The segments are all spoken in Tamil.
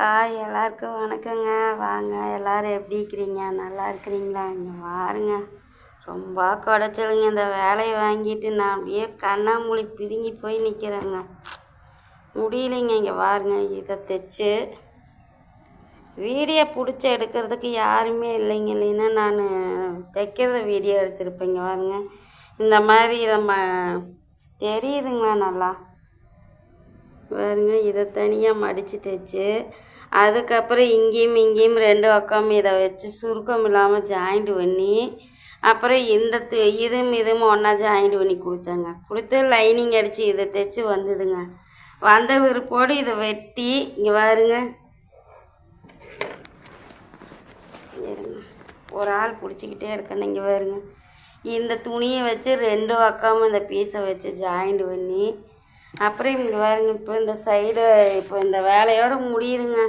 ஹாய் எல்லாருக்கும் வணக்கங்க. வாங்க எல்லாரும் எப்படி இருக்கிறீங்க? நல்லா இருக்கிறீங்களா? இங்கே பாருங்க ரொம்ப குடைச்சலுங்க. இந்த வேலையை வாங்கிட்டு நான் அப்படியே கண்ணாமூழி பிதுங்கி போய் நிற்கிறேங்க முடியலைங்க இங்கே பாருங்க. இதை தைச்சு வீடியோ பிடிச்சி எடுக்கிறதுக்கு யாருமே இல்லைங்க. இல்லைன்னா நான் தைக்கிறத வீடியோ எடுத்திருப்பேங்க பாருங்க. இந்த மாதிரி நம்ம தெரியுதுங்களா நல்லா? பாருங்க இதை தனியாக மடித்து தைச்சு அதுக்கப்புறம் இங்கேயும் இங்கேயும் ரெண்டு பக்கம் இதை வச்சு சுருக்கம் இல்லாமல் ஜாயிண்ட் பண்ணி அப்புறம் இந்த து- இதுவும் இதுவும் ஒன்றா ஜாயிண்ட் பண்ணி கொடுத்தேங்க. கொடுத்து லைனிங் அடித்து இதை தைச்சி வந்ததுங்க. வந்த விருப்போடு இதை வெட்டி இங்கே பாருங்க. ஒரு ஆள் பிடிச்சிக்கிட்டே இருக்கணும் இங்கே பாருங்க. இந்த துணியை வச்சு ரெண்டு பக்கமும் இந்த பீஸை வச்சு ஜாயிண்ட் பண்ணி அப்புறம் இங்கே பாருங்க இப்போ இந்த சைடு இப்போ இந்த வேலையோட முடியுதுங்க.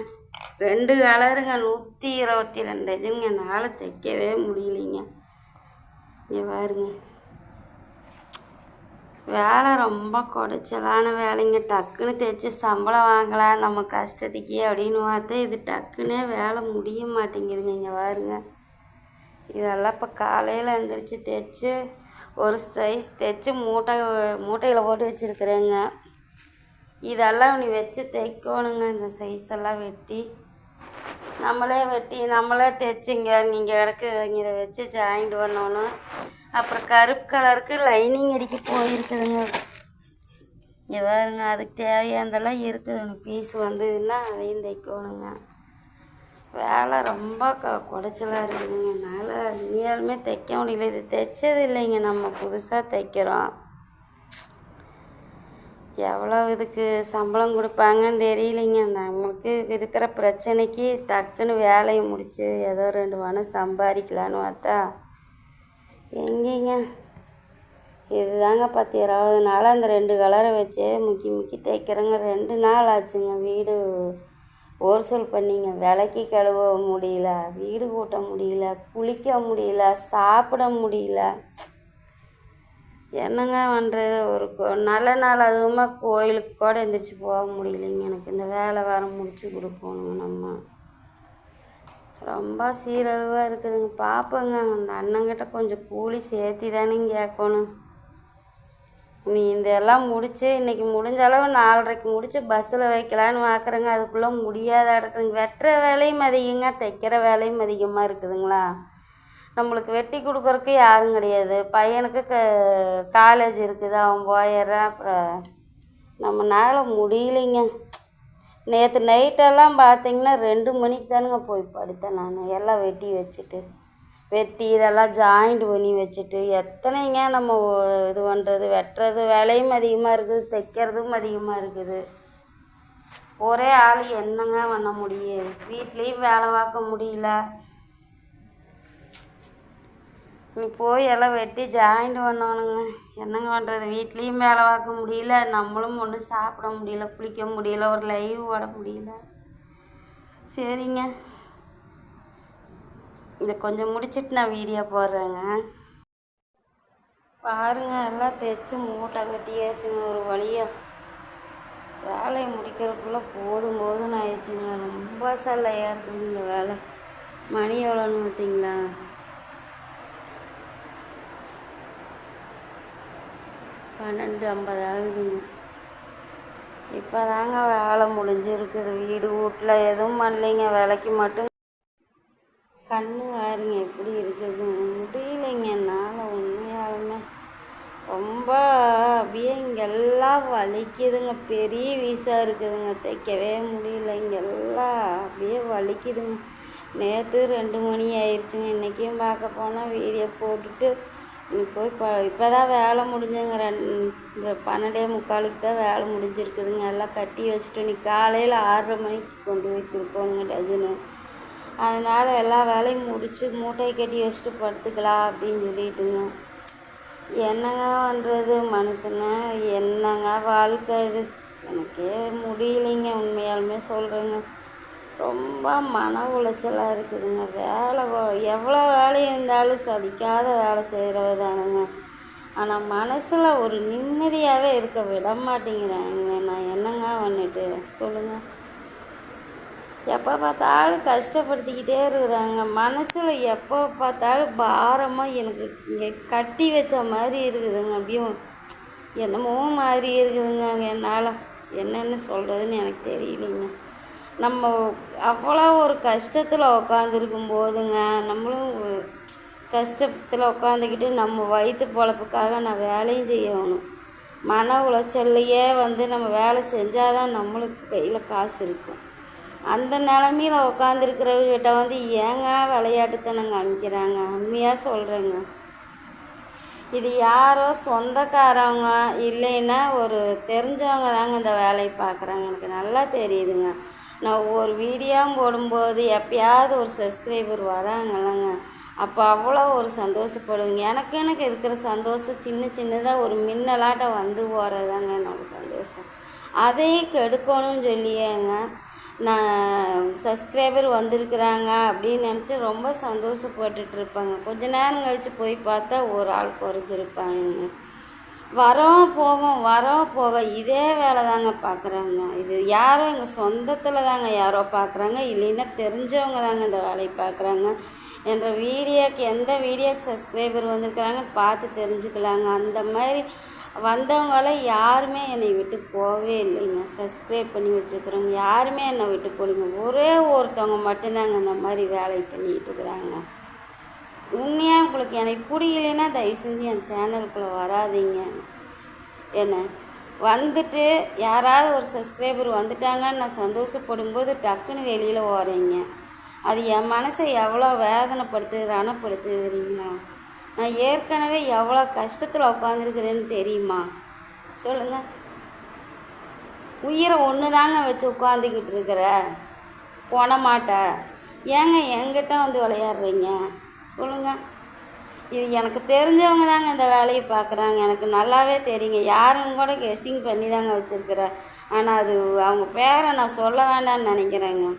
ரெண்டு கலருங்க நூற்றி இருபத்தி ரெண்டு டஜனுங்க என்னால் தைக்கவே முடியலைங்க. இங்கே பாருங்க. வேலை ரொம்ப குடைச்சலான வேலைங்க. டக்குன்னு தைச்சி சம்பளம் வாங்கலாம் நம்ம கஷ்டத்துக்கு அப்படின்னு பார்த்தா இது டக்குன்னே வேலை முடிய மாட்டேங்குதுங்க. இங்கே பாருங்க. இதெல்லாம் இப்போ காலையில் எழுந்திரிச்சு தைச்சி ஒரு சைஸ் தைச்சி மூட்டை மூட்டையில் போட்டு வச்சுருக்குறேங்க. இதெல்லாம் நீ வச்சு தைக்கணுங்க இந்த சைஸ் எல்லாம் வெட்டி. நம்மளே வெட்டி நம்மளே தைச்சிங்க. நீங்கள் கிடக்கு இதை வச்சு ஜாயிண்ட் பண்ணணும். அப்புறம் கருப்பு கலருக்கு லைனிங் அடிக்க போயிருக்குதுங்க. இங்கே பாருங்க அதுக்கு தேவையானதெல்லாம் இருக்குது. பீஸ் வந்ததுன்னா அதையும் தைக்கணுங்க. வேலை ரொம்ப க குடைச்சலாக இருக்குதுங்க என்னால் உண்மையாலுமே தைக்க முடியல. இது தைச்சது இல்லைங்க. நம்ம புதுசாக தைக்கிறோம். எவ்வளோ இதுக்கு சம்பளம் கொடுப்பாங்கன்னு தெரியலைங்க. நமக்கு இருக்கிற பிரச்சனைக்கு டக்குன்னு வேலையை முடித்து ஏதோ ரெண்டு பணம் சம்பாதிக்கலான்னு பார்த்தா எங்கேங்க? இதுதாங்க பத்து இருபது நாள் அந்த ரெண்டு கலரை வச்சே முக்கி முக்கி தைக்கிறேங்க. ரெண்டு நாள் ஆச்சுங்க. வீடு ஓர்சல் பண்ணிங்க. விலைக்கு கழுவ முடியல வீடு கூட்ட முடியல குளிக்க முடியல சாப்பிட முடியல. என்னங்க பண்ணுறது ஒரு நல்ல நாள் அதுவுமா கோயிலுக்கு கூட எந்திரிச்சு போக முடியலைங்க. எனக்கு இந்த வேலை வர முடிச்சு கொடுக்கணுங்க நம்ம. ரொம்ப சீரழிவாக இருக்குதுங்க. பார்ப்போங்க அந்த அண்ணங்கிட்ட கொஞ்சம் கூலி சேர்த்தி தானேங்க கேட்கணும். நீ இந்த எல்லாம் முடிச்சு இன்னைக்கு முடிஞ்ச அளவு நாலரைக்கு முடிச்சு பஸ்ஸில் வைக்கலான்னு பார்க்குறேங்க அதுக்குள்ளே முடியாத இடத்துல வெட்டுற வேலையும் அதிகங்க தைக்கிற வேலையும் அதிகமாக இருக்குதுங்களா? நம்மளுக்கு வெட்டி கொடுக்குறக்கு யாரும் கிடையாது. பையனுக்கு க காலேஜ் இருக்குது. அவன் போயிடுறான். அப்புறம் நம்மனால முடியலைங்க. நேற்று நைட்டெல்லாம் பார்த்தீங்கன்னா ரெண்டு மணிக்கு தானுங்க போய் படுத்தேன் நான். எல்லாம் வெட்டி வச்சுட்டு. வெட்டி இதெல்லாம் ஜாயிண்ட் பண்ணி வச்சுட்டு எத்தனைங்க நம்ம இது பண்ணுறது வெட்டுறது வேலையும் அதிகமாக இருக்குது தைக்கிறதும் அதிகமாக இருக்குது. ஒரே ஆள் என்னங்க பண்ண முடியும்? வீட்லேயும் வேலை பார்க்க முடியல. நீ போய் எல்லாம் வெட்டி ஜாயிண்ட் பண்ணணுங்க என்னங்க பண்ணுறது வீட்லேயும் வேலை பார்க்க முடியல. நம்மளும் ஒன்றும் சாப்பிட முடியல குளிக்க முடியல ஒரு லைவ் ஓட முடியல. சரிங்க. இதை கொஞ்சம் முடிச்சிட்டு நான் வீடியோ போடுறேங்க. பாருங்க எல்லாம் தைச்சு மூட்டை கட்டியாச்சுங்க ஒரு வழியாக வேலையை முடிக்கிறதுக்குள்ளே போதும் போதும்னு ஆயிடுச்சுங்க. ரொம்ப சல்லையாக இருக்குங்க இந்த வேலை. மணி எவ்வளோன்னு பார்த்தீங்களா? பன்னெண்டு ஐம்பது ஆகுதுங்க. இப்போ தாங்க வேலை முடிஞ்சிருக்குது. வீடு வீட்டில் எதுவும் பண்ணலைங்க. வேலைக்கு மட்டும் கண்ணு பாருங்க எப்படி இருக்குது? முடியலைங்க என்னால் உண்மையாலுமே. ரொம்ப அப்படியே இங்கெல்லாம் வலிக்குதுங்க. பெரிய வீசாக இருக்குதுங்க. தைக்கவே முடியல இங்கெல்லாம் அப்படியே வலிக்குதுங்க. நேற்று ரெண்டு மணி ஆயிடுச்சுங்க இன்றைக்கும் பார்க்க போனால் வீடியோ போட்டுட்டு போய் இப்போ இப்போ தான் வேலை முடிஞ்சுங்க. ரெண்டு பன்னெண்டே முக்காலுக்கு தான் வேலை முடிஞ்சிருக்குதுங்க. எல்லாம் கட்டி வச்சுட்டு நீ காலையில் ஆறரை மணிக்கு கொண்டு போய் கொடுப்போங்க டஜனு. அதனால் எல்லா வேலையும் முடித்து மூட்டையை கட்டி வச்சுட்டு படுத்துக்கலாம் அப்படின்னு சொல்லிட்டுங்க என்னங்க பண்ணுறது மனுஷனை என்னங்க வாழ்க்கை இது? எனக்கே முடியலைங்க உண்மையாலுமே சொல்கிறேங்க ரொம்ப மன உளைச்சலாக இருக்குதுங்க. வேலை எவ்வளோ வேலை இருந்தாலும் சதிக்காத வேலை செய்கிறவ தானுங்க. ஆனால் மனசில் ஒரு நிம்மதியாகவே இருக்க விட மாட்டேங்கிறாங்க. நான் என்னங்க பண்ணிட்டு சொல்லுங்கள் எப்போ பார்த்தாலும் கஷ்டப்படுத்திக்கிட்டே இருக்கிறாங்க. மனசில் எப்போ பார்த்தாலும் பாரமாக எனக்கு இங்கே கட்டி வச்ச மாதிரி இருக்குதுங்க அப்படியும் என்னமோ மாதிரி இருக்குதுங்க என்னால். என்னென்னு சொல்கிறதுன்னு எனக்கு தெரியலைங்க. நம்ம அவ்வளோ ஒரு கஷ்டத்தில் உக்காந்துருக்கும் போதுங்க. நம்மளும் கஷ்டத்தில் உட்காந்துக்கிட்டு நம்ம வயிற்று பொழப்புக்காக நான் வேலையும் செய்யணும். மன உளைச்சல்லையே வந்து நம்ம வேலை செஞ்சால் தான் நம்மளுக்கு கையில் காசு இருக்கும். அந்த நிலமையில உட்காந்துருக்கிறவங்கிட்ட வந்து ஏங்க விளையாட்டுத்தனம் காமிக்கிறாங்க? உண்மையாக சொல்கிறேங்க இது யாரோ சொந்தக்காரவங்க இல்லைன்னா ஒரு தெரிஞ்சவங்க தாங்க இந்த வேலையை பார்க்குறாங்க. எனக்கு நல்லா தெரியுதுங்க. நான் ஒரு வீடியோ போடும்போது எப்பயாவது ஒரு சப்ஸ்கிரைபர் வராங்கல்லங்க. அப்போ அவ்வளோ ஒரு சந்தோஷப்படுவேங்க. எனக்கு எனக்கு இருக்கிற சந்தோஷம் சின்ன சின்னதாக ஒரு மின்னலாட்டம் வந்து போகிறதாங்க என்னோடய சந்தோஷம். அதையும் கெடுக்கணும்னு சொல்லியேங்க. நான் சப்ஸ்கிரைபர் வந்திருக்கிறாங்க அப்படின்னு நினச்சி ரொம்ப சந்தோஷப்பட்டுட்டு இருப்பாங்க கொஞ்ச நேரம் கழித்து போய் பார்த்தா ஒரு ஆள் குறைஞ்சிருப்பாங்க. வரோம் போகும் வரோம் போக இதே வேலை தாங்க பார்க்குறாங்க. இது யாரோ எங்கள் சொந்தத்தில் தாங்க யாரோ பார்க்குறாங்க. இல்லைன்னா தெரிஞ்சவங்க தாங்க இந்த வேலையை பார்க்குறாங்க. என்ற வீடியோக்கு எந்த வீடியோக்கு சப்ஸ்கிரைபர் வந்திருக்கிறாங்க பார்த்து தெரிஞ்சுக்கலாங்க. அந்த மாதிரி வந்தவங்கள யாருமே என்னை விட்டு போகவே இல்லைங்க. சப்ஸ்கிரைப் பண்ணி வச்சுக்கிறவங்க யாருமே என்னை விட்டு போலிங்க ஒரே ஒருத்தவங்க மட்டும்தாங்க இந்த மாதிரி வேலை பண்ணிக்கிட்டு இருக்கிறாங்க. உண்மையாக உங்களுக்கு எனக்கு பிடிக்கலைன்னா தயவு செஞ்சு என் சேனலுக்குள்ளே வராதீங்க. என்ன? வந்துட்டு யாராவது ஒரு சப்ஸ்கிரைபர் வந்துட்டாங்கன்னு நான் சந்தோஷப்படும்போது டக்குன்னு வெளியில் ஓடுறீங்க. அது என் மனசை எவ்வளோ வேதனைப்படுத்துது ரணப்படுத்துது தெரியுங்களா? நான் ஏற்கனவே எவ்வளோ கஷ்டத்தில் உட்காந்துருக்குறேன்னு தெரியுமா? சொல்லுங்கள் உயிரை ஒன்று தாங்க வச்சு உட்காந்துக்கிட்டு இருக்கிற? போன மாட்ட. ஏங்க என்கிட்ட வந்து விளையாடுறீங்க? சொல்லுங்கள் இது எனக்கு தெரிஞ்சவங்க தாங்க இந்த வேலையை பார்க்குறாங்க. எனக்கு நல்லாவே தெரியுங்க. யாரும் கூட கெஸ்ஸிங் பண்ணி தாங்க வச்சுருக்குற. ஆனால் அது அவங்க பேரை நான் சொல்ல வேண்டாம்னு நினைக்கிறேங்க.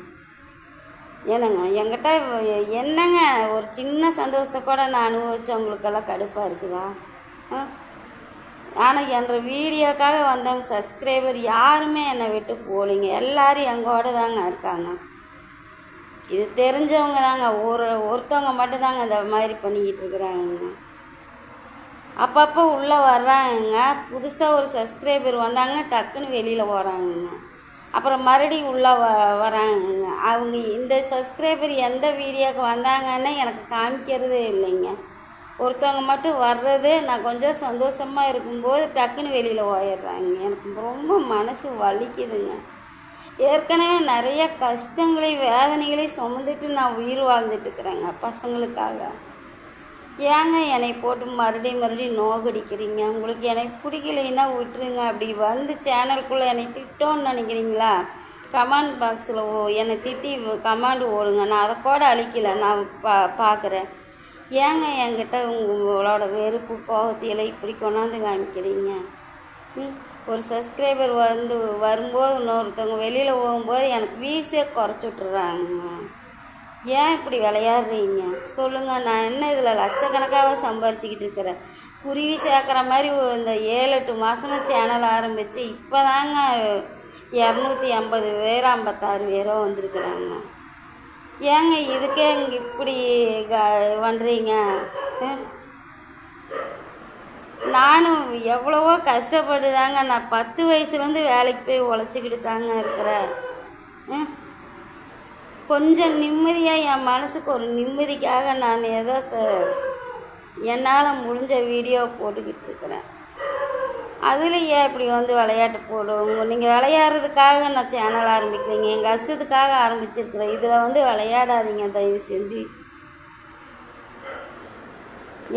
என்னங்க என்கிட்ட என்னங்க ஒரு சின்ன சந்தோஷத்தை கூட நான் அனுபவிச்சவங்களுக்கெல்லாம் கடுப்பாக இருக்குதா? ஆ? ஆனால் என்ற வீடியோக்காக வந்தவங்க சப்ஸ்கிரைபர் யாருமே என்னை விட்டு போலிங்க எல்லாரும் எங்கோட தாங்க இருக்காங்க. இது தெரிஞ்சவங்க தாங்க. ஒரு ஒருத்தவங்க மட்டும்தாங்க இந்த மாதிரி பண்ணிக்கிட்டு இருக்கிறாங்க அப்பப்போ உள்ளே வர்றாங்க புதுசாக ஒரு சப்ஸ்கிரைபர் வந்தாங்க டக்குன்னு வெளியில் போகிறாங்கங்க அப்புறம் மறுபடியும் உள்ளே வ வராங்க. அவங்க இந்த சப்ஸ்கிரைபர் எந்த வீடியோக்கு வந்தாங்கன்னு எனக்கு காமிக்கிறதே இல்லைங்க. ஒருத்தவங்க மட்டும் வர்றது நான் கொஞ்சம் சந்தோஷமாக இருக்கும்போது டக்குன்னு வெளியில் ஓயிடுறாங்க எனக்கு ரொம்ப மனசு வலிக்குதுங்க. ஏற்கனவே நிறைய கஷ்டங்களையும் வேதனைகளையும் சுமந்துட்டு நான் உயிர் வாழ்ந்துட்டு இருக்கிறேங்க பசங்களுக்காக. ஏங்க என்னை போட்டு மறுபடியும் மறுபடியும் நோகடிக்கிறீங்க? உங்களுக்கு என்னை பிடிக்கலைன்னா விட்டுருங்க. அப்படி வந்து சேனலுக்குள்ளே என்னை திட்டோன்னு நினைக்கிறீங்களா? கமெண்ட் பாக்ஸில் ஓ என்னை திட்டி கமாண்டு ஓடுங்க. நான் அதை கூட அழிக்கல. நான் பா பார்க்குறேன் ஏங்க என்கிட்ட உங்களோட வெறுப்பு கோபத்தையெல்லாம் இப்படி கொண்டாந்து காமிக்கிறீங்க? ம் ஒரு சப்ஸ்கிரைபர் வந்து வரும்போது இன்னொருத்தவங்க வெளியில் போகும்போது எனக்கு வீஸே குறைச்சி விட்டுறாங்க. ஏன் இப்படி விளையாடுறீங்க? சொல்லுங்கள் நான் என்ன இதில் லட்சக்கணக்காக சம்பாரிச்சிக்கிட்டு இருக்கிறேன்? குருவி சேர்க்குற மாதிரி இந்த ஏழு எட்டு மாதமாக சேனல் ஆரம்பித்து இப்போ தாங்க இரநூத்தி ஐம்பது பேர் ஐம்பத்தாறு பேரோ வந்திருக்குறாங்க. ஏங்க இதுக்கே இங்கே இப்படி க- பண்ணுறீங்க நானும் எவ்வளவோ கஷ்டப்பட்டுதாங்க நான் பத்து வயசுலேருந்து வேலைக்கு போய் உழைச்சிக்கிட்டு தாங்க இருக்கிறேன். ம் கொஞ்சம் நிம்மதியாக என் மனசுக்கு ஒரு நிம்மதிக்காக நான் ஏதோ ச என்னால் முடிஞ்ச வீடியோ போட்டுக்கிட்டு இருக்கிறேன். அதில் ஏன் இப்படி வந்து விளையாட்டு போடுவோம்? நீங்கள் விளையாடுறதுக்காக நான் சேனல் ஆரம்பிக்கிறீங்க. எங்கள் கஷ்டத்துக்காக ஆரம்பிச்சிருக்கிறேன். இதில் வந்து விளையாடாதீங்க. தயவு செஞ்சு.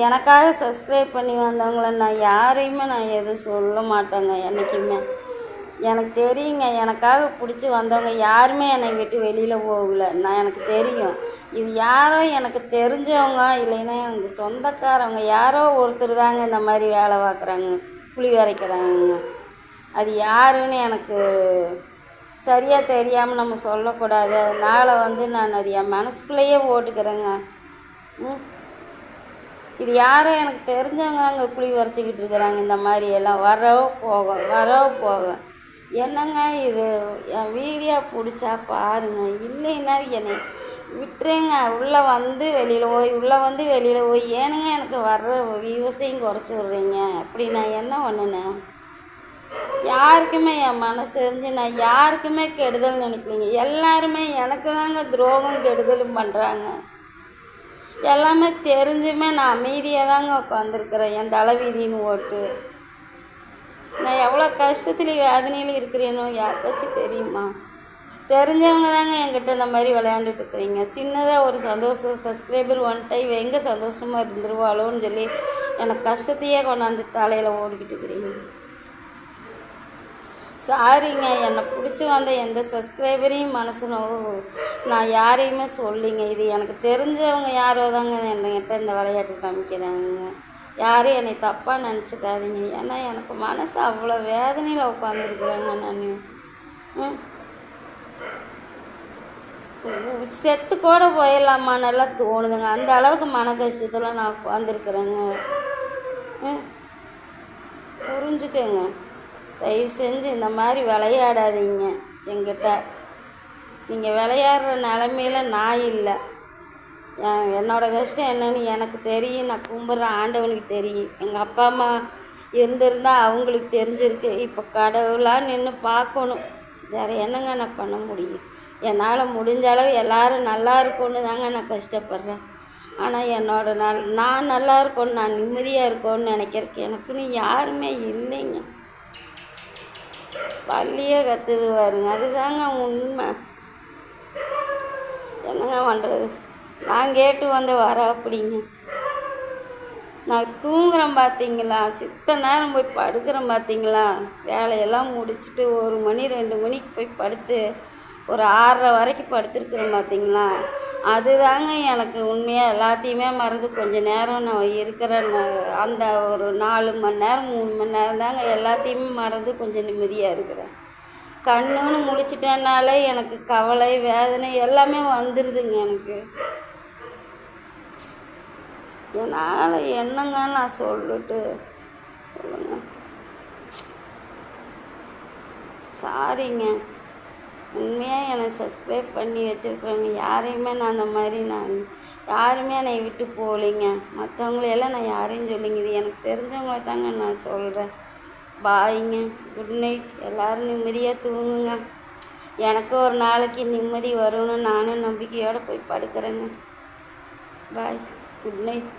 எனக்காக சப்ஸ்கிரைப் பண்ணி வந்தவங்கள நான் யாரையுமே நான் எதுவும் சொல்ல மாட்டேங்க. என்றைக்குமே எனக்கு தெரியுங்க எனக்காக பிடிச்சி வந்தவங்க யாருமே என்னை விட்டு வெளியில் போகல. நான் எனக்கு தெரியும். இது யாரோ எனக்கு தெரிஞ்சவங்க இல்லைன்னா எனக்கு சொந்தக்காரவங்க யாரோ ஒருத்தர் தாங்க இந்த மாதிரி வேலை பார்க்குறாங்க புளி வரைக்கிறாங்க அது யாருன்னு எனக்கு சரியாக தெரியாமல் நம்ம சொல்லக்கூடாது. அதனால் வந்து நான் அது என் மனசுக்குள்ளேயே ஓட்டுக்கிறேங்க ம். இது யாரும் எனக்கு தெரிஞ்சவங்க அங்கே குழி வரைச்சிக்கிட்டு இருக்கிறாங்க இந்த மாதிரி எல்லாம். வரவோ போகும் வரவோ போகும் என்னங்க இது? என் வீடியோ பிடிச்சா பாருங்க. இல்லைன்னா என்னை விட்டுருங்க. உள்ளே வந்து வெளியில் போய் உள்ளே வந்து வெளியில் போய் ஏனுங்க எனக்கு வர்ற விவசாயம் குறைச்சி விட்றீங்க? அப்படி நான் என்ன பண்ணுனேன் யாருக்குமே என் மனசு எரிஞ்சு நான் யாருக்குமே கெடுதல் நினைக்கலைங்க. எல்லாருமே எனக்கு தாங்க துரோகம் கெடுதலும் பண்ணுறாங்க எல்லாமே தெரிஞ்சுமே நான் அமைதியாக தாங்க உட்காந்துருக்குறேன் என் தலைவிதின்னு ஓட்டு நான் எவ்வளோ கஷ்டத்தில் வேதனையில் இருக்கிறேனோ யாருக்காச்சும் தெரியுமா? தெரிஞ்சவங்க தாங்க என்கிட்ட இந்த மாதிரி விளையாண்டுட்டு இருக்கிறீங்க. சின்னதாக ஒரு சந்தோஷம் சப்ஸ்கிரைபர் ஒன் டைம் எங்கே சந்தோஷமாக இருந்துருவாளோன்னு சொல்லி எனக்கு கஷ்டத்தையே கொண்டாந்து தலையில் ஓடிக்கிட்டு இருக்கிறீங்க. சாரிங்க என்னை பிடிச்சி வந்த எந்த சப்ஸ்கிரைபரையும் மனசு நான் யாரையுமே சொல்லிங்க இது எனக்கு தெரிஞ்சவங்க யாரோ தாங்க என்கிட்ட இந்த விளையாட்டு காமிக்கிறாங்க. யாரும் என்னை தப்பாக நினச்சிக்காதீங்க. ஏன்னா எனக்கு மனசு அவ்வளோ வேதனையில் உட்காந்துருக்குறேங்க நான். ம். செத்து கூட போயிடலாமா நல்லா தோணுதுங்க. அந்த அளவுக்கு மன கஷ்டத்தில் நான் உட்காந்துருக்குறேங்க ம். புரிஞ்சுக்கங்க. தயவு செஞ்சு இந்த மாதிரி விளையாடாதீங்க எங்கிட்ட நீங்கள் விளையாடுற நிலமையில நான் இல்லை. என்னோடய என்னோட கஷ்டம் என்னன்னு எனக்கு தெரியும். நான் கும்பிட்ற ஆண்டவனுக்கு தெரியும். எங்கள் அப்பா அம்மா இருந்திருந்தா அவங்களுக்கு தெரிஞ்சிருக்கு. இப்போ கடவுளாக நின்று பார்க்கணும். வேறு என்னங்க நான் பண்ண முடியும்? என்னால் முடிஞ்ச அளவு எல்லாரும் நல்லா இருக்கும்னு தாங்க நான் கஷ்டப்படுறேன். ஆனால் என்னோட நல் நான் நல்லா இருக்கணும் நான் நிம்மதியாக இருக்கணும்னு நினைக்கிறதுக்கு எனக்குன்னு யாருமே இல்லைங்க. பள்ளியே கற்றுது பாருங்க. அதுதாங்க உண்மை. என்னங்க பண்ணுறது நான் கேட்டு வந்து வர அப்படிங்க. நான் தூங்குறேன் பார்த்தீங்களா சித்த நேரம் போய் படுக்கிறேன் பார்த்தீங்களா வேலையெல்லாம் முடிச்சுட்டு ஒரு மணி ரெண்டு மணிக்கு போய் படுத்து ஒரு ஆறரை வரைக்கும் படுத்துருக்குறேன் பார்த்தீங்களா அதுதாங்க எனக்கு உண்மையாக எல்லாத்தையுமே மறந்து கொஞ்சம் நேரம் நான் இருக்கிற அந்த ஒரு நாலு மணி நேரம் மூணு மணி நேரம் தாங்க எல்லாத்தையுமே மறந்து கொஞ்சம் நிம்மதியாக இருக்கிறேன். கண்ணுன்னு முழிச்சிட்டேனாலே எனக்கு கவலை வேதனை எல்லாமே வந்துடுதுங்க எனக்கு. என்னால் என்னங்க நான் சொல்லிட்டு? சொல்லுங்க. சாரிங்க உண்மையாக என்னை சப்ஸ்கிரைப் பண்ணி வச்சுருக்கிறவங்க யாரையுமே நான் அந்த மாதிரி நான் யாருமே என்னை விட்டு போகலைங்க. மற்றவங்களையெல்லாம் நான் யாரையும் சொல்லிங்க. இது எனக்கு தெரிஞ்சவங்கள தாங்க நான் சொல்கிறேன் பாய்ங்க குட் நைட் எல்லோரும் நிம்மதியாக தூங்குங்க. எனக்கு ஒரு நாளைக்கு நிம்மதி வரும்னு நானும் நம்பிக்கையோடு போய் படுக்கிறேங்க. Bye good night